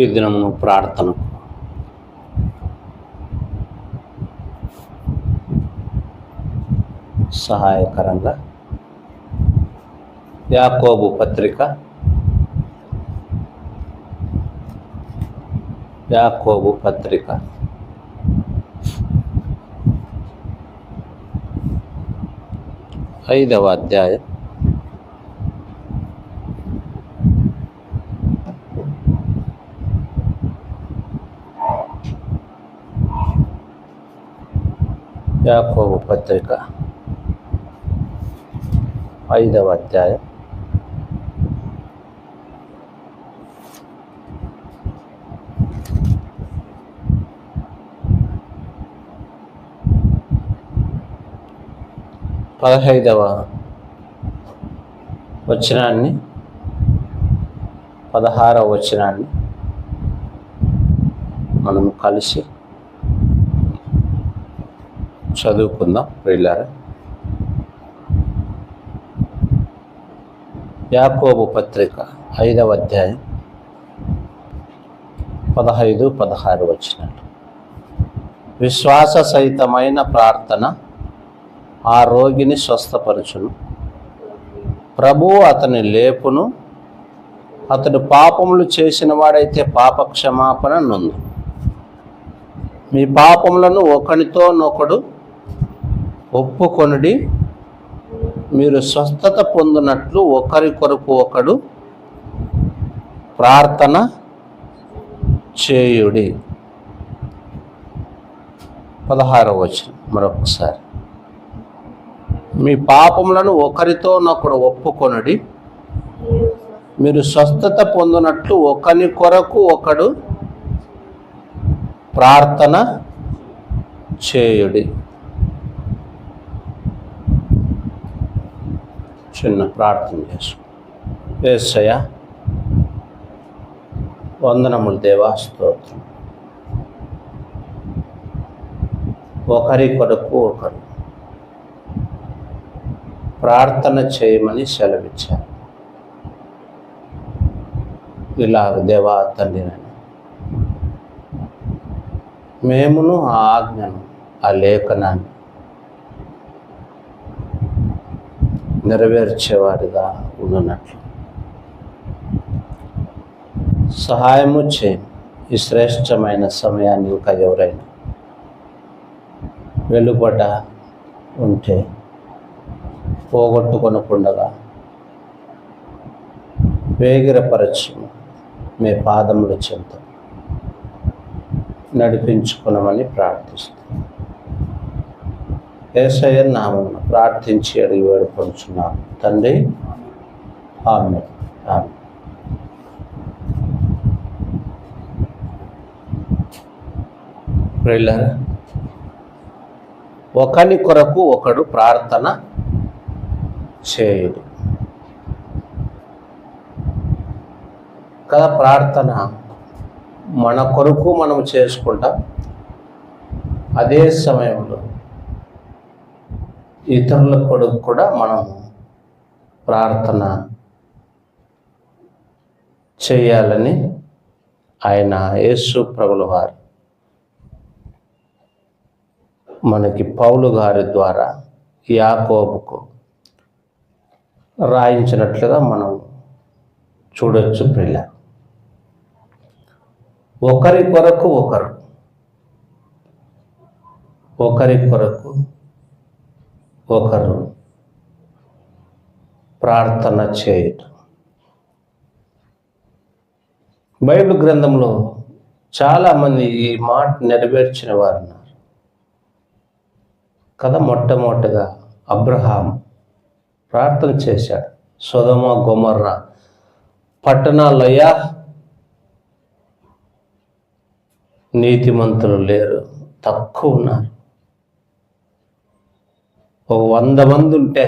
ఈ దినమును ప్రార్థనకు సహాయకరంగా. యాకోబు పత్రిక. యాకోబు పత్రిక. ఐదవ అధ్యాయం. యాకోబు పత్రిక ఐదవ అధ్యాయం. పదహైదవ వచనాన్ని పదహారవ వచనాన్ని మనం కలిసి చదువుకుందాం ప్రియులారా యాకోబు పత్రిక ఐదవ అధ్యాయం పదహైదు పదహారు వచ్చినట్టు. విశ్వాస సహితమైన ప్రార్థన ఆ రోగిని స్వస్థపరచును. ప్రభు అతని లేపును. అతడు పాపములు చేసిన వాడైతే పాప క్షమాపణ నందు. మీ పాపములను ఒకనితోనొకడు ఒప్పుకొనుడి. మీరు స్వస్థత పొందినట్లు ఒకరి కొరకు ఒకడు ప్రార్థన చేయుడి. పదహారవ వచనం మరొకసారి. మీ పాపములను ఒకరితోనొకడు ఒప్పుకొనుడి. మీరు స్వస్థత పొందినట్లు ఒకరి కొరకు ఒకడు ప్రార్థన చేయుడి. చిన్న ప్రార్థన చేసుకుంటాం ఏసయ్య వందనములు దేవా స్తోత్రం. ఒకరి కొరకు ఒకరు ప్రార్థన చేయమని సెలవిచ్చారు. ఇలా దేవా తండ్రినని మేమును ఆ ఆజ్ఞను ఆ లేఖనాన్ని నెరవేర్చేవారిగా ఉన్నట్లు. సహాయము చేయండి ఈ శ్రేష్టమైన సమయాన్ని ఇంకా ఎవరైనా వెలుపట ఉంటే పోగొట్టుకొనకుండగా వేగిరపరచు మీ పాదముల చెంత నడిపించుకునమని ప్రార్థిస్తాను ఏసయ్య నామం ప్రార్థించి అడిగి వేడుకొంచున్నాను తండ్రి ఆమె ఆమె ఒకని కొరకు ఒకడు ప్రార్థన చేయడు. కదా ప్రార్థన మన కొరకు మనం చేసుకుంటాం. అదే సమయంలో ఇతరుల కొడుకు కూడా మనం ప్రార్థన చేయాలని ఆయన యేసు ప్రభుల వారు మనకి పౌలు గారి ద్వారా యాకోబుకు రాయించినట్లుగా మనం చూడొచ్చు పిల్ల ఒకరి కొరకు ఒకరు ఒకరి కొరకు ఒకరు ప్రార్థన చేయటం. బైబిల్ గ్రంథంలో చాలామంది ఈ మాట నెరవేర్చిన వారు ఉన్నారు. కథ మొట్టమొదటిగా అబ్రహాం ప్రార్థన చేశాడు. సుధమ గొమర్ర పట్టణాలయ్యా నీతిమంతులు లేరు తక్కువ ఉన్నారు. ఒక వంద మంది ఉంటే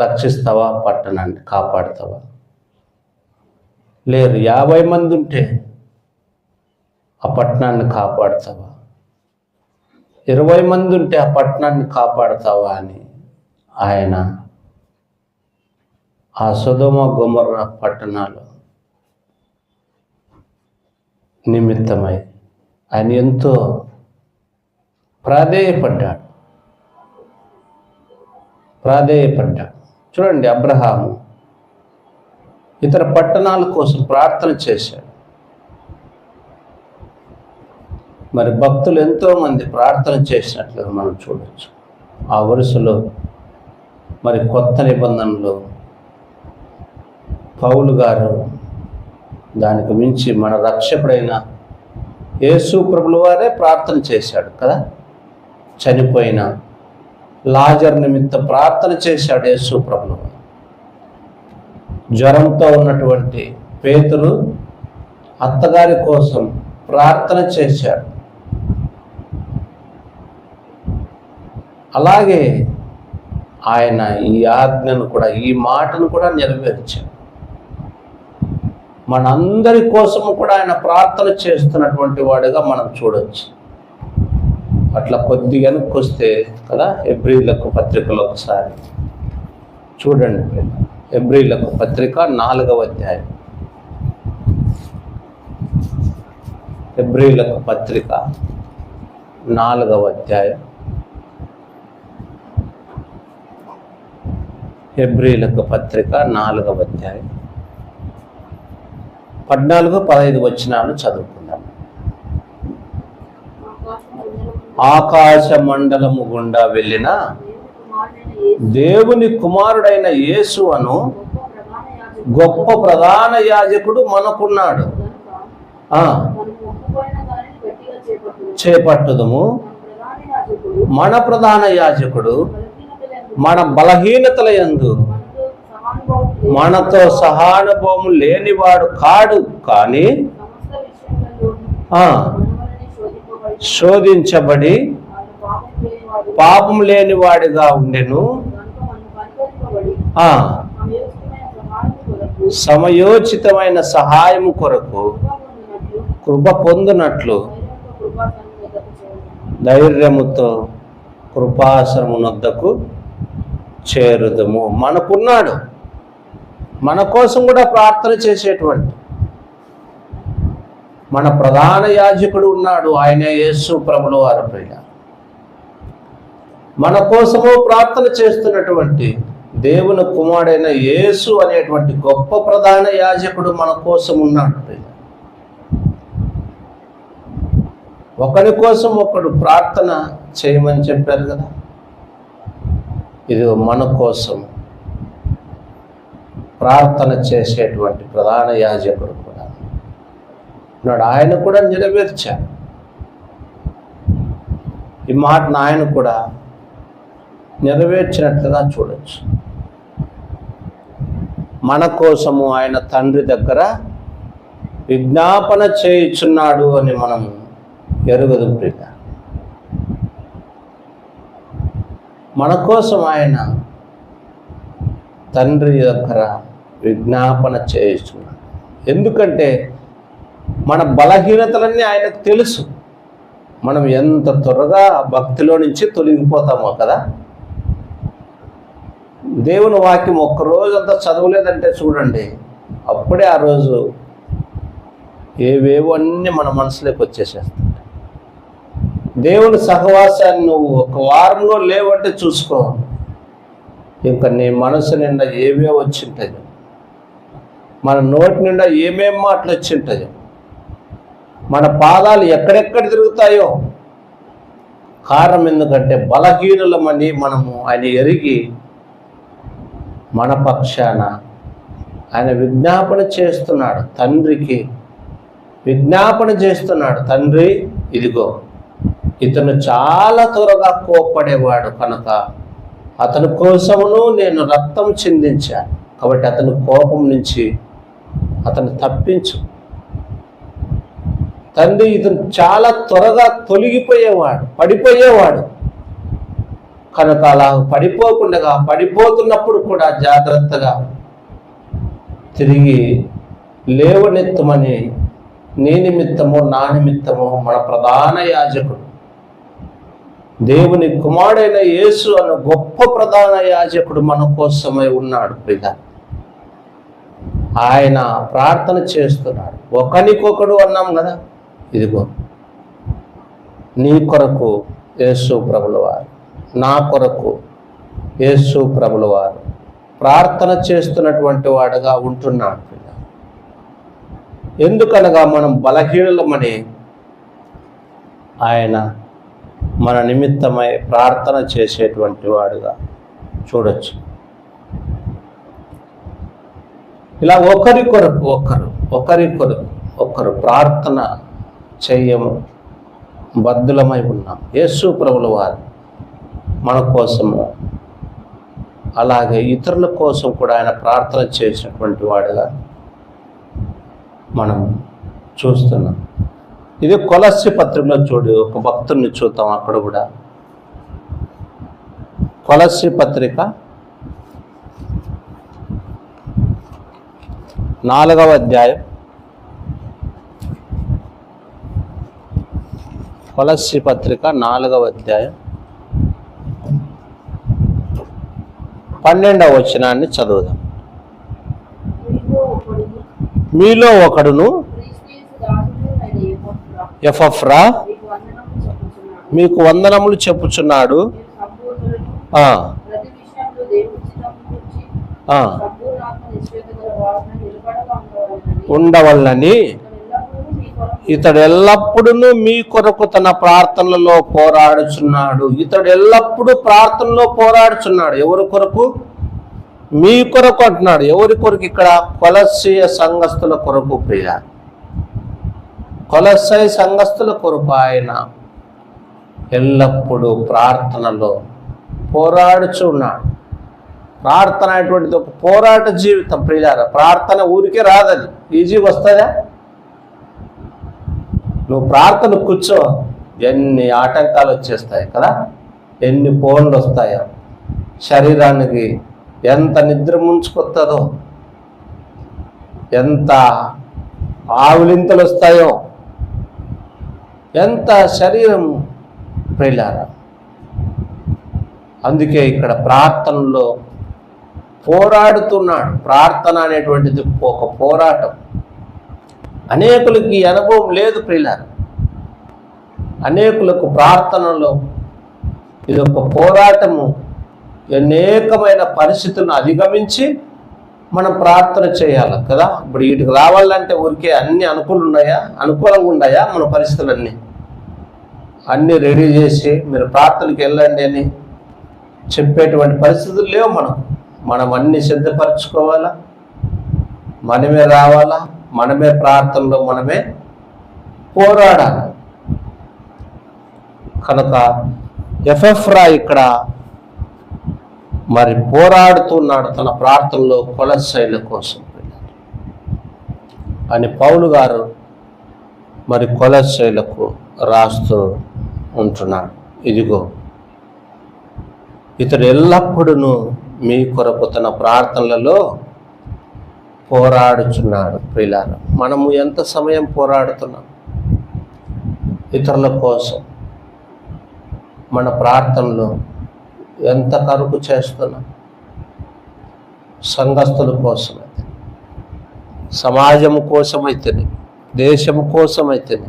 రక్షిస్తావా పట్టణాన్ని కాపాడుతావా? లేరు యాభై మంది ఉంటే ఆ పట్టణాన్ని కాపాడుతావా? ఇరవై మంది ఉంటే ఆ పట్టణాన్ని కాపాడుతావా అని ఆయన ఆ సుధమ గుమర్ర పట్టణాలు నిమిత్తమై ఆయన ఎంతో ప్రాధేయపడ్డాడు. ప్రాధేయపడ్డ చూడండి అబ్రహాము. ఇతర పట్టణాల కోసం ప్రార్థన చేశాడు. మరి భక్తులు ఎంతోమంది ప్రార్థన చేసినట్లుగా మనం చూడవచ్చు ఆ వరుసలో మరి కొత్త నిబంధనలు పౌలు గారు దానికి మించి మన రక్షకుడైన యేసు ప్రభుల వారే ప్రార్థన చేశాడు కదా. చనిపోయిన లాజర్ నిమిత్త ప్రార్థన చేశాడు యేసు ప్రభు జ్వరంతో ఉన్నటువంటి పేతురు అత్తగారి కోసం ప్రార్థన చేశాడు. అలాగే ఆయన ఈ ఆజ్ఞను కూడా ఈ మాటను కూడా నెరవేర్చాడు. మనందరి కోసము కూడా ఆయన ప్రార్థన చేస్తున్నటువంటి వాడుగా మనం చూడొచ్చు. అట్లా కొద్దిగా వస్తే కదా ఎబ్రిలకు పత్రికలో ఒకసారి. చూడండి ఎబ్రిలకు పత్రిక నాలుగవ అధ్యాయం. ఎబ్రిలకు పత్రిక నాలుగవ అధ్యాయం. ఎబ్రిలకు పత్రిక నాలుగవ అధ్యాయం. పద్నాలుగు పదహైదు వచనాలు చదువు. ఆకాశ మండలము గుండా వెళ్ళిన దేవుని కుమారుడైన యేసు అను గొప్ప ప్రధాన యాజకుడు మనకున్నాడు. చేపట్టుదము. మన ప్రధాన యాజకుడు మన బలహీనతల ఎందు మనతో సహానుభవం లేనివాడు కాడు కానీ శోధించబడి పాపం లేనివాడిగా ఉండెను. సమయోచితమైన సహాయము కొరకు కృప పొందినట్లు ధైర్యముతో కృపాశ్రమునొద్దకు చేరుదము. మనకున్నాడు. మన కోసం కూడా ప్రార్థన చేసేటువంటి మన ప్రధాన యాజకుడు ఉన్నాడు. ఆయన యేసు ప్రభుల వారి మన కోసము ప్రార్థన చేస్తున్నటువంటి దేవుని కుమారుడైన యేసు అనేటువంటి గొప్ప ప్రధాన యాజకుడు మన కోసం ఉన్నాడు. ప్రియ ఒకరి కోసం ఒకడు ప్రార్థన చేయమని చెప్పారు కదా. ఇది మన కోసం ప్రార్థన చేసేటువంటి ప్రధాన యాజకుడు అంటున్నాడు ఆయన కూడా నెరవేర్చాడు ఈ మాటను ఆయన కూడా నెరవేర్చినట్లుగా చూడొచ్చు. మన కోసము ఆయన తండ్రి దగ్గర విజ్ఞాపన చేయుచున్నాడు అని మనం ఎరుగదు ప్రియ. మన కోసం ఆయన తండ్రి దగ్గర విజ్ఞాపన చేయుచున్నాడు. ఎందుకంటే మన బలహీనతలన్నీ ఆయనకు తెలుసు. మనం ఎంత త్వరగా భక్తిలో నుంచి తొలగిపోతామో కదా? దేవుని వాక్యం ఒక్క రోజంతా చదవలేదంటే చూడండి అప్పుడే ఆ రోజు ఏవేవో అన్నీ మన మనసులోకి వచ్చేసేస్తాయి. దేవుని సహవాసాన్ని నువ్వు ఒక వారంలో లేవంటే చూసుకో. ఇంకా నీ మనసు నిండా ఏవే వచ్చింటాయో మన నోటి నిండా ఏమేం మాటలు వచ్చింటాయో మన పాదాలు ఎక్కడెక్కడ తిరుగుతాయో? కారణం ఎందుకంటే బలహీనులమని మనము ఆయన ఎరిగి మన పక్షాన ఆయన విజ్ఞాపన చేస్తున్నాడు. తండ్రికి విజ్ఞాపన చేస్తున్నాడు. తండ్రి ఇదిగో ఇతను చాలా త్వరగా కోప్పడేవాడు కనుక అతని కోసమును నేను రక్తం చిందించాను. కాబట్టి అతని కోపం నుంచి అతను తప్పించు. తండ్రి ఇతను చాలా త్వరగా తొలగిపోయేవాడు పడిపోయేవాడు. కనుక అలా పడిపోకుండా పడిపోతున్నప్పుడు కూడా జాగ్రత్తగా తిరిగి లేవనెత్తమని నీ నిమిత్తము నా నిమిత్తము మన ప్రధాన యాజకుడు దేవుని కుమారుడైన యేసు అన్న గొప్ప ప్రధాన యాజకుడు మన కోసమై ఉన్నాడు ప్రియ ఆయన ప్రార్థన చేస్తున్నాడు. ఒకనికొకడు అన్నాం కదా ఇదిగో నీ కొరకు యేసు ప్రభుల వారు నా కొరకు యేసు ప్రభుల వారు ప్రార్థన చేస్తున్నటువంటి వాడుగా ఉంటున్నాడు ఎందుకనగా మనం బలహీనమని ఆయన మన నిమిత్తమై ప్రార్థన చేసేటువంటి వాడుగా చూడొచ్చు. ఇలా ఒకరి కొరకు ఒకరు ఒకరి కొరకు ఒకరు ప్రార్థన చెయ్యము బద్దులమై ఉన్నాం. యేసు ప్రభుల వారు మన కోసము అలాగే ఇతరుల కోసం కూడా ఆయన ప్రార్థన చేసినటువంటి వాడుగా మనం చూస్తున్నాం. ఇది కొలస్య పత్రికలో చూడు ఒక భక్తుడిని చూద్దాం అక్కడ కూడా. కొలస్య పత్రిక నాలుగవ అధ్యాయం. కొలస్సి పత్రిక నాలుగవ అధ్యాయం పన్నెండవ వచనాన్ని చదువుదాం. మీలో ఒకడు మీలో ఒకడును ఎఫఫ్రా మీకు వందనములు చెప్పుచున్నాడు. ఉండవల్లని ఇతడు ఎల్లప్పుడూ మీ కొరకు తన ప్రార్థనలలో పోరాడుచున్నాడు. ఇతడు ఎల్లప్పుడూ ప్రార్థనలో పోరాడుచున్నాడు. ఎవరి కొరకు? మీ కొరకు అంటున్నాడు. ఎవరి కొరకు? ఇక్కడ కొలస్సీయ సంఘస్థుల కొరకు ప్రియ. కొలస్సై సంఘస్థుల కొరకు ఆయన ఎల్లప్పుడూ ప్రార్థనలో పోరాడుచున్నాడు ప్రార్థన అనేటువంటిది ఒక పోరాట జీవితం ప్రియార ప్రార్థన ఊరికే రాదది. ఈజీ వస్తుందా? నువ్వు ప్రార్థన కూర్చో. ఎన్ని ఆటంకాలు వచ్చేస్తాయి కదా? ఎన్ని ఫోన్లు వస్తాయో. శరీరానికి ఎంత నిద్ర ముంచుకొస్తుందో ఎంత ఆవులింతలు వస్తాయో. ఎంత శరీరం ప్రేలారా అందుకే ఇక్కడ ప్రార్థనలో పోరాడుతున్నాడు. ప్రార్థన అనేటువంటిది ఒక పోరాటం. అనేకులకి అనుభవం లేదు ప్రియులారు. అనేకులకు ప్రార్థనలో ఇది ఒక పోరాటము. అనేకమైన పరిస్థితులను అధిగమించి మనం ప్రార్థన చేయాలి కదా. ఇప్పుడు వీటికి రావాలంటే ఊరికే అన్ని అనుకూలు ఉన్నాయా? అనుకూలంగా ఉన్నాయా మన పరిస్థితులన్నీ? అన్నీ రెడీ చేసి మీరు ప్రార్థనకి వెళ్ళండి అని చెప్పేటువంటి పరిస్థితులు లేవు మనం మనం అన్ని సిద్ధపరచుకోవాలా? మనమే రావాలా? మనమే ప్రార్థనలో మనమే పోరాడాలి. కనుక ఎఫ్ఎఫ్రా ఇక్కడ మరి పోరాడుతున్నాడు తన ప్రార్థనలో కొలశైల కోసం. అని పౌలు గారు మరి కొలశైలకు రాస్తూ ఉంటున్నాడు ఇదిగో ఇతడు ఎల్లప్పుడూ మీ కొరకు తన ప్రార్థనలలో పోరాడుచున్నాడు ప్రియులార మనము ఎంత సమయం పోరాడుతున్నాం? ఇతరుల కోసం మన ప్రార్థనలో ఎంత కరుకు చేస్తున్నాం? సంఘస్థుల కోసమైతే సమాజము కోసమైతేనే దేశము కోసమైతేనే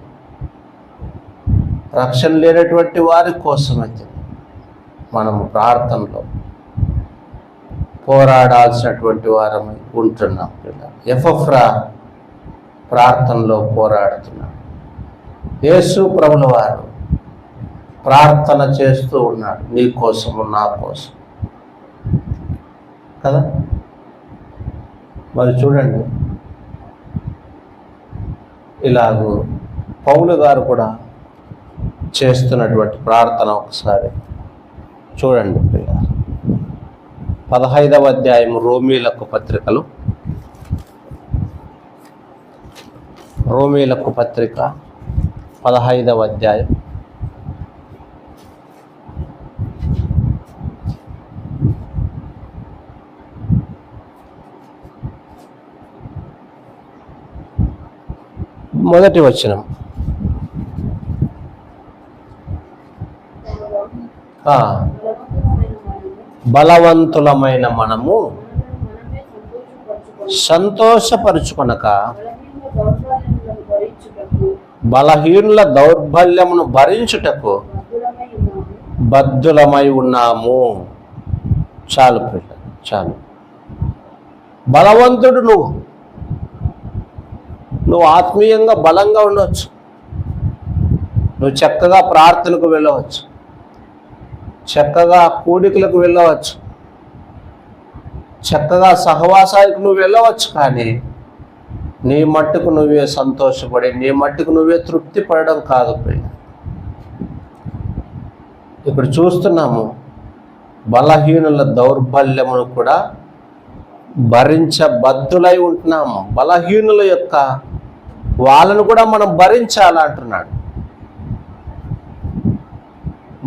రక్షణ లేనటువంటి వారి కోసమైతే మనము ప్రార్థనలో పోరాడాల్సినటువంటి వారమై ఉంటున్నాం. ఎఫ్ఎఫ్రా ప్రార్థనలో పోరాడుతున్నాడు యేసు ప్రభుల వారు ప్రార్థన చేస్తూ ఉన్నాడు నీ కోసము నా కోసం. కదా? మరి చూడండి. ఇలాగూ పౌలు గారు కూడా చేస్తున్నటువంటి ప్రార్థన ఒకసారి చూడండి పిల్లలు పదహైదవ అధ్యాయం రోమీలకు పత్రికలు. రోమీలకు పత్రిక పదహైదవ అధ్యాయం. మొదటి వచనం. ఆ, బలవంతులమైన మనము సంతోషపరుచుకొనక బలహీనుల దౌర్బల్యమును భరించుటకు బద్దులమై ఉన్నాము బద్ధులమై ఉన్నాము. చాలు పిల్ల చాలు. బలవంతుడు నువ్వు. నువ్వు ఆత్మీయంగా బలంగా ఉండవచ్చు. నువ్వు చక్కగా ప్రార్థనకు వెళ్ళవచ్చు. చక్కగా కూడికలకు వెళ్ళవచ్చు. చక్కగా సహవాసానికి నువ్వు వెళ్ళవచ్చు కానీ నీ మట్టుకు నువ్వే సంతోషపడి నీ మట్టుకు నువ్వే తృప్తి పడడం కాదు ఇప్పుడు చూస్తున్నాము బలహీనుల దౌర్బల్యమును కూడా భరించబద్ధులై ఉంటున్నాము. బలహీనుల యొక్క వాళ్ళను కూడా మనం భరించాలంటున్నాడు.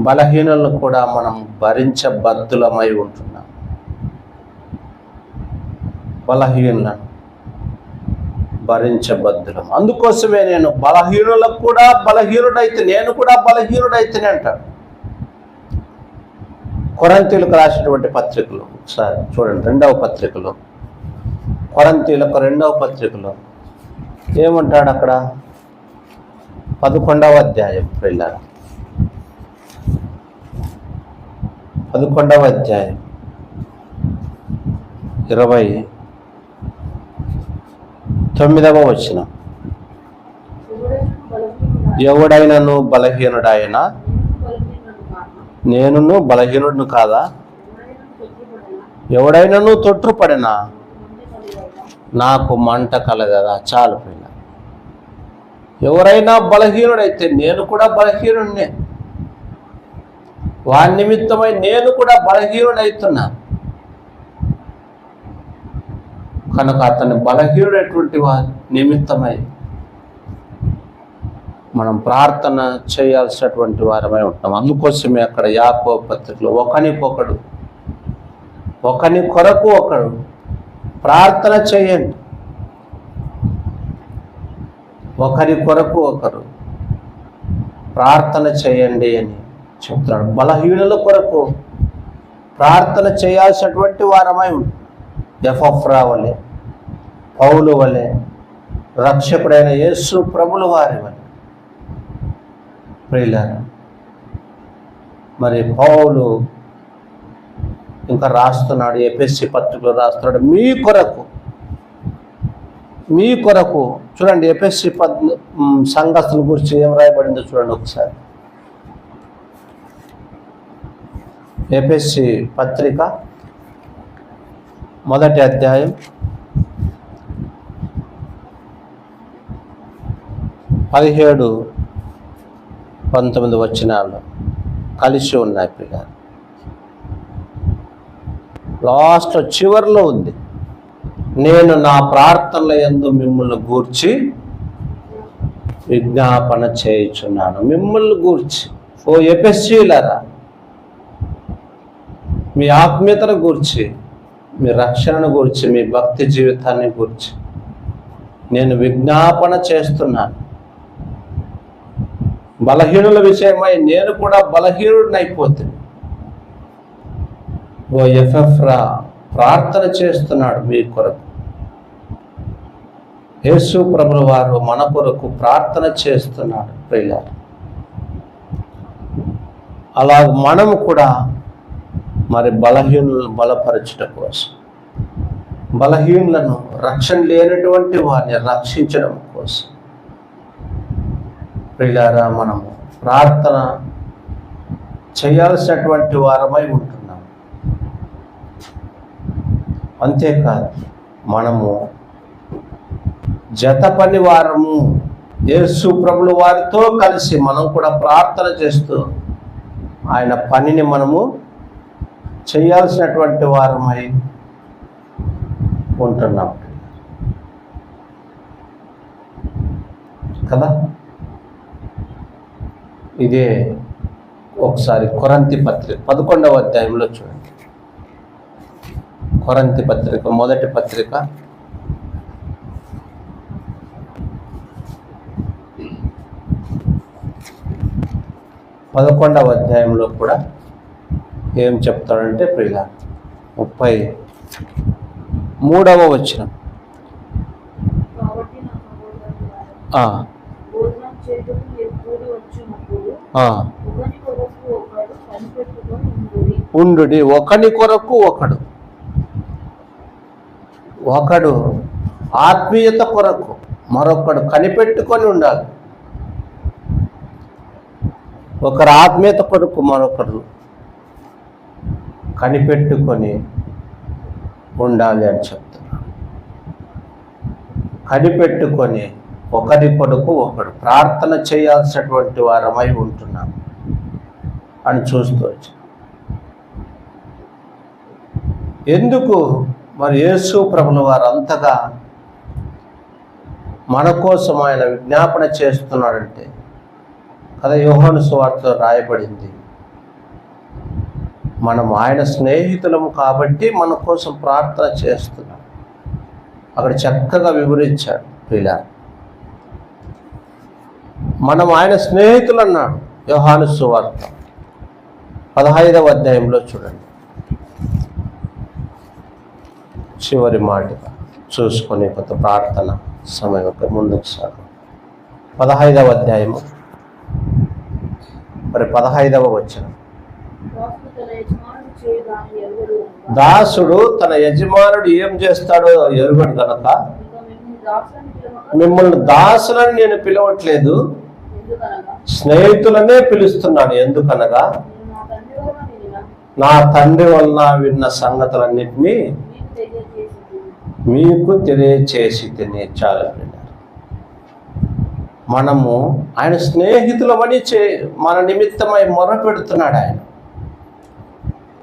బలహీనులను కూడా మనం భరించబద్ధులమై ఉంటున్నాం. బలహీనులను భరించబద్ధులం. అందుకోసమే నేను బలహీనులకు కూడా బలహీనుడైతే నేను కూడా బలహీనుడైతేనే అంటాడు. కొరంతీలకు రాసినటువంటి పత్రికలు ఒకసారి చూడండి రెండవ పత్రికలో. కొరంతీలకు రెండవ పత్రికలో. ఏమంటాడు అక్కడ? పదకొండవ అధ్యాయం పిల్లల పదకొండవ అధ్యాయం. ఇరవై తొమ్మిదవ వచ్చిన ఎవడైనా బలహీనుడా ఎవడైనను బలహీనుడాయన నేను నేనును బలహీనుడు కాదా? ఎవడైనా ఎవడైనను తొట్టిపడినా తొట్టుపడినా మంట నాకు మంట కలగదా? చాలు పిల్ల ఎవరైనా బలహీనుడైతే నేను కూడా బలహీనుడినే వారి నిమిత్తమై నేను కూడా బలహీనుడైతున్నా. కనుక అతని బలహీనుడైనటువంటి వారి నిమిత్తమై మనం ప్రార్థన చేయాల్సినటువంటి వారమై ఉంటాం. అందుకోసమే అక్కడ యాకో పత్రికలో ఒకనికొకడు ఒకని కొరకు ఒకడు ప్రార్థన చేయండి. ఒకరి కొరకు ఒకరు ప్రార్థన చేయండి అని చెప్తున్నాడు. బలహీనుల కొరకు ప్రార్థన చేయాల్సినటువంటి వారమై ఉంది ఎఫ్రా వలె పౌలు వలె రక్షకుడైన యేసు ప్రభుల వారి వలె. ప్రియులారా మరి పౌలు ఇంకా రాస్తున్నాడు ఎపిఎస్సి పత్రికలో రాస్తున్నాడు. మీ కొరకు మీ కొరకు చూడండి ఎపిఎస్సి పద్ సంఘస్థుల గురించి ఏం రాయబడిందో చూడండి ఒకసారి. ఎపిఎస్సి పత్రిక మొదటి అధ్యాయం పదిహేడు పంతొమ్మిది వచనాలు. కలిసి ఉన్నాయి పిల్లలు లాస్ట్ చివరిలో ఉంది. నేను నా ప్రార్థనల ఎందు మిమ్మల్ని గూర్చి విజ్ఞాపన చేయుచున్నాను. మిమ్మల్ని గూర్చి. ఓ ఎపెస్సీలరా మీ ఆత్మీయతను గూర్చి మీ రక్షణను గూర్చి మీ భక్తి జీవితాన్ని గూర్చి నేను విజ్ఞాపన చేస్తున్నాను. బలహీనుల విషయమై నేను కూడా బలహీనుడినైపోతుంది ఓ ఎఫ్ఎఫ్రా ప్రార్థన చేస్తున్నాడు మీ కొరకు. యేసు ప్రభుల వారు మన కొరకు ప్రార్థన చేస్తున్నాడు ప్రియుల అలా మనము కూడా మరి బలహీనులను బలపరచడం కోసం. బలహీనులను రక్షణ లేనటువంటి వారిని రక్షించడం కోసం. ప్రియులారా మనము ప్రార్థన చేయాల్సినటువంటి వారమై ఉంటున్నాం. అంతేకాదు మనము జత పని వారము యేసు ప్రభులు వారితో కలిసి మనం కూడా ప్రార్థన చేస్తూ ఆయన పనిని మనము చేయాల్సినటువంటి వారమై ఉంటున్నాం. కదా? ఇదే ఒకసారి కొరంతి పత్రిక పదకొండవ అధ్యాయంలో చూడండి. కొరంతి పత్రిక మొదటి పత్రిక. పదకొండవ అధ్యాయంలో కూడా ఏం చెప్తాడంటే ప్రియుల ముప్పై మూడవ వచ్చిన ఉండు ఒకరి ఒకని కొరకు ఒకడు. ఒకడు ఆత్మీయత కొరకు మరొకడు కనిపెట్టుకొని ఉండాలి. ఒకరు ఆత్మీయత కొరకు మరొకరు కనిపెట్టుకొని ఉండాలి అని చెప్తున్నారు కనిపెట్టుకొని ఒకరి కొడుకు ఒకడు ప్రార్థన చేయాల్సినటువంటి వారమై ఉంటున్నాం అని చూస్తూ వచ్చాం. ఎందుకు మరి యేసు ప్రభుల వారు అంతగా మన కోసం ఆయన విజ్ఞాపన చేస్తున్నాడంటే కదా యోహాను సువార్తలో రాయబడింది. మనం ఆయన స్నేహితులము కాబట్టి మన కోసం ప్రార్థన చేస్తున్నాం. అక్కడ చక్కగా వివరించాడు ఇలా మనం ఆయన స్నేహితులు అన్నాడు యోహాను సువార్త పదహైదవ అధ్యాయంలో చూడండి. చివరి మాటగా చూసుకొని కొంత ప్రార్థన సమయం ఒక ముందుకు సాగు. పదహైదవ అధ్యాయము. మరి పదహైదవ వచ్చిన దాసుడు తన యజమానుడు ఏం చేస్తాడో ఎరుగడు గనక మిమ్మల్ని దాసులని నేను పిలవట్లేదు. స్నేహితులనే పిలుస్తున్నాను. ఎందుకనగా? నా తండ్రి వలన వినిన. సంగతులన్నింటినీ మీకు తెలియచేసి విన్నారు. మనము ఆయన స్నేహితులమని చే మన నిమిత్తమై మొర పెడుతున్నాడు ఆయన.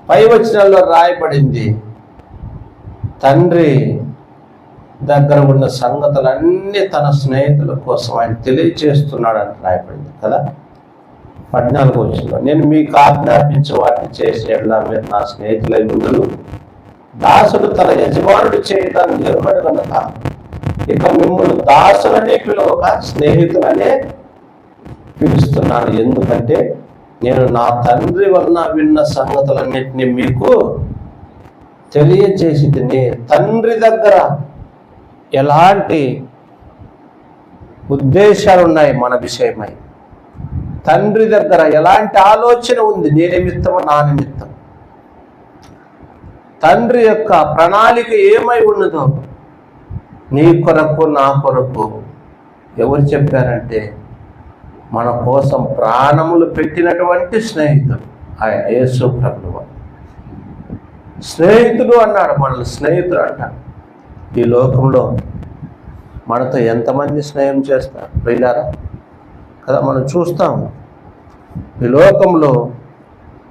పై వచనంలో రాయబడింది తండ్రి దగ్గర ఉన్న సంగతులన్నీ తన స్నేహితుల కోసం ఆయన తెలియచేస్తున్నాడు అని రాయబడింది కదా? పద్నాలుగు వచ్చిన నేను మీకు ఆజ్ఞాపించి వాటిని చేసే మీరు నా స్నేహితులై ముందు దాసుడు తన యజమానుడు చేయటాన్ని నిలబడి కనుక ఇక మిమ్మల్ని దాసులనే పిలువక స్నేహితులనే పిలుస్తున్నాను. ఎందుకంటే నేను నా తండ్రి వలన విన్న సంగతులన్నింటినీ మీకు తెలియచేసి తండ్రి దగ్గర ఎలాంటి ఉద్దేశాలు ఉన్నాయి మన విషయమై? తండ్రి దగ్గర ఎలాంటి ఆలోచన ఉంది నీ నిమిత్తము నా నిమిత్తం? తండ్రి యొక్క ప్రణాళిక ఏమై ఉన్నదో నీ కొరకు నా కొరకు ఎవరు చెప్పారంటే మన కోసం ప్రాణములు పెట్టినటువంటి స్నేహితుడు ఆయన యేసు ప్రభువు. స్నేహితుడు అన్నాడు మనల్ని స్నేహితుడు అంటాడు. ఈ లోకంలో మనతో ఎంతమంది స్నేహం చేస్తారు? ప్రియులారా కదా మనం చూస్తాము ఈ లోకంలో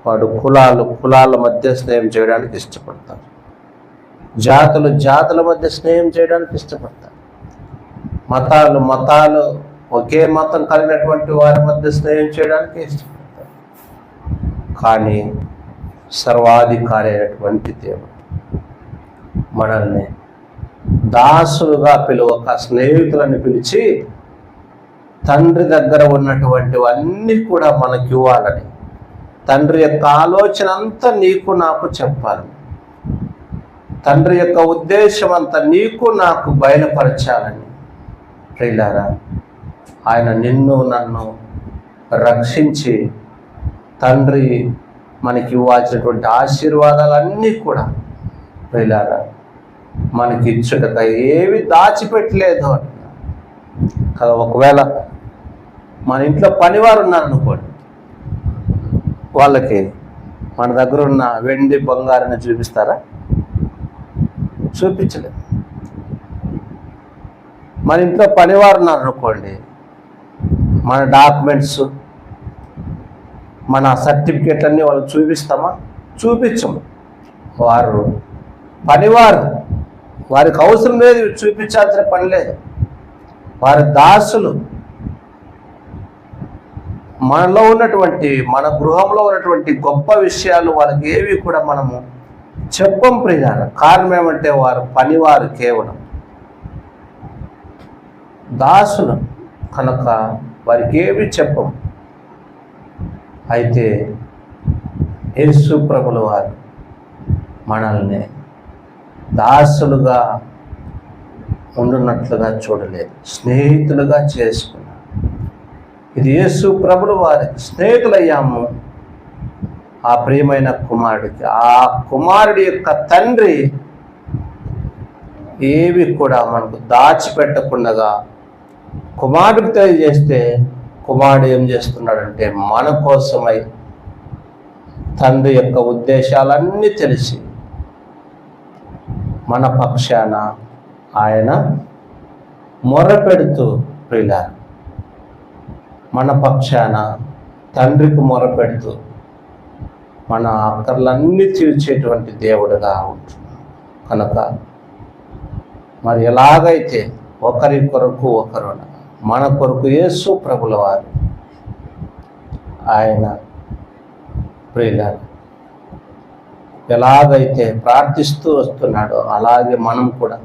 వాడు కులాలు కులాల మధ్య స్నేహం చేయడానికి ఇష్టపడతారు జాతులు జాతుల మధ్య స్నేహం చేయడానికి ఇష్టపడతారు. మతాలు మతాలు ఒకే మతం కలిగినటువంటి వారి మధ్య స్నేహం చేయడానికి ఇష్టపడతారు కానీ సర్వాధికారి అయినటువంటి దేవుడు మనల్ని దాసులుగా పిలువక స్నేహితులని పిలిచి తండ్రి దగ్గర ఉన్నటువంటివన్నీ కూడా మనకి ఇవ్వాలని. తండ్రి యొక్క ఆలోచన అంతా నీకు నాకు చెప్పాలి. తండ్రి యొక్క ఉద్దేశం అంతా నీకు నాకు బయలుపరచాలని. ప్రియులారా ఆయన నిన్ను నన్ను రక్షించి తండ్రి మనకి ఇవ్వాల్సినటువంటి ఆశీర్వాదాలన్నీ కూడా వెళ్ళారా మనకి ఇచ్చుట ఏవి దాచిపెట్టలేదు అంటున్నాడు కదా ఒకవేళ మన ఇంట్లో పనివారు ఉన్నారనుకోండి వాళ్ళకి మన దగ్గర ఉన్న వెండి బంగారాన్ని చూపిస్తారా? చూపించలేదు. మన ఇంట్లో పనివారు ఉన్నారనుకోండి మన డాక్యుమెంట్స్ మన సర్టిఫికేట్లన్నీ వాళ్ళకి చూపిస్తామా? చూపించము. వారు పనివారు. వారికి అవసరం లేదు చూపించాల్సిన పని లేదు. వారి దాసులు. మనలో ఉన్నటువంటి మన గృహంలో ఉన్నటువంటి గొప్ప విషయాలు వాళ్ళకి ఏవి కూడా మనము చెప్పం ప్రియాల కారణం ఏమంటే వారు పనివారు కేవలం. దాసులు కనుక వారికి ఏమి చెప్పం. అయితే యేసు ప్రభుల వారు మనల్ని దాసులుగా ఉండున్నట్లుగా చూడలేదు. స్నేహితులుగా చేసుకున్నారు. ఇది యేసు ప్రభులు వారికి స్నేహితులయ్యాము. ఆ ప్రియమైన కుమారుడికి ఆ కుమారుడి యొక్క తండ్రి ఏవి కూడా మనకు దాచిపెట్టకుండా కుమారుడికి తెలియజేస్తే కుమారుడు ఏం చేస్తున్నాడంటే మన కోసమై తండ్రి యొక్క ఉద్దేశాలన్నీ తెలిసి మన పక్షాన ఆయన మొరపెడుతూ ప్రియులారు మన పక్షాన తండ్రికి మొరపెడుతూ మన అక్కర్లన్నీ తీర్చేటువంటి దేవుడుగా ఉంటున్నాం కనుక మరి ఎలాగైతే ఒకరి కొరకు ఒకరు మన కొరకు యేసు ప్రభుల వారు. ఆయన ప్రియులారు ఎలాగైతే ప్రార్థిస్తూ వస్తున్నాడో అలాగే మనం కూడా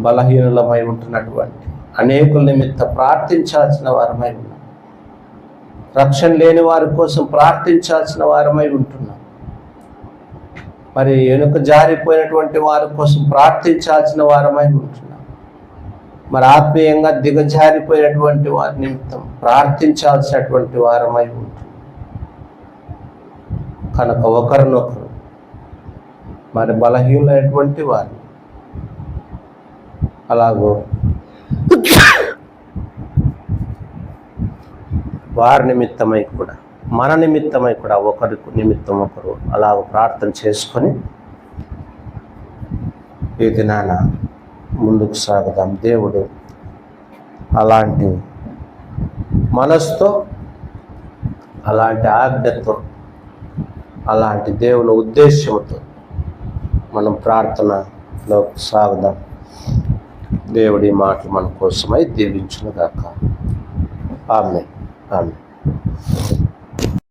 బలహీనులమై ఉంటున్నటువంటి అనేకుల నిమిత్త ప్రార్థించాల్సిన వారమై ఉన్నాం. రక్షణ లేని వారి కోసం ప్రార్థించాల్సిన వారమై ఉంటున్నాం. మరి వెనుక జారిపోయినటువంటి వారి కోసం ప్రార్థించాల్సిన వారమై ఉంటున్నాం. మరి ఆత్మీయంగా దిగజారిపోయినటువంటి వారి నిమిత్తం ప్రార్థించాల్సినటువంటి వారమై ఉంటుంది. కనుక ఒకరినొకరు మరి బలహీనమైనటువంటి వారు అలాగో వారి నిమిత్తమై కూడా మన నిమిత్తమై కూడా ఒకరి నిమిత్తం ఒకరు అలాగ ప్రార్థన చేసుకొని ఈ దినాన ముందుకు సాగుదాం. దేవుడు అలాంటి మనస్తో అలాంటి ఆజ్ఞతో అలాంటి దేవుని ఉద్దేశంతో మనం ప్రార్థనలో సాగుదాం. దేవుడి మాటలు మన కోసమై దీవించునుగాక. ఆమె ఆమె